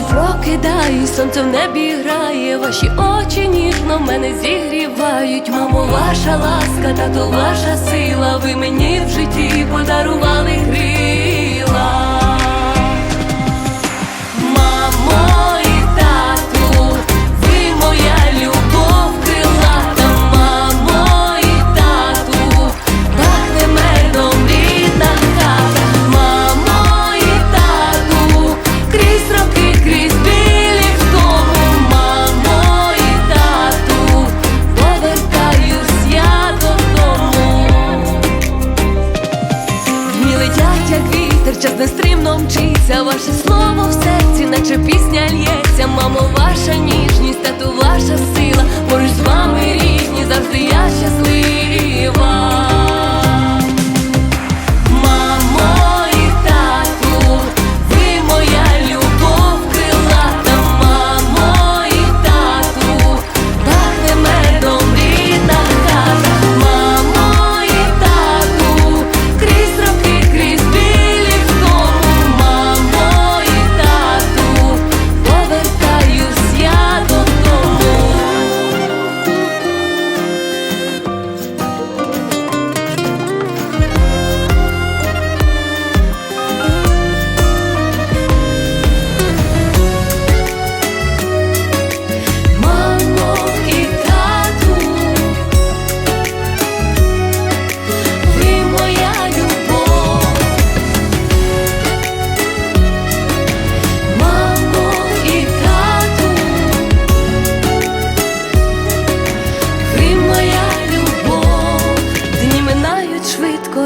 прокидаюсь, сонце в небі грає, ваші очі ніжно мене зігрівають. Мамо, ваша ласка, тато, ваша сила, ви мені в житті подарували крила. Час нестримно мчиться, ваше слово в серці, наче пісня лється, мамо, ваша ніжність, тату, ваша сила, поруч з вами рідні, завжди я щаслива.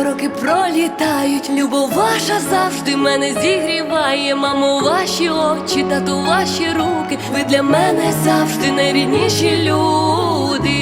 Роки пролітають. Любов ваша завжди мене зігріває. Мамо, ваші очі, тату, ваші руки. Ви для мене завжди найрідніші люди.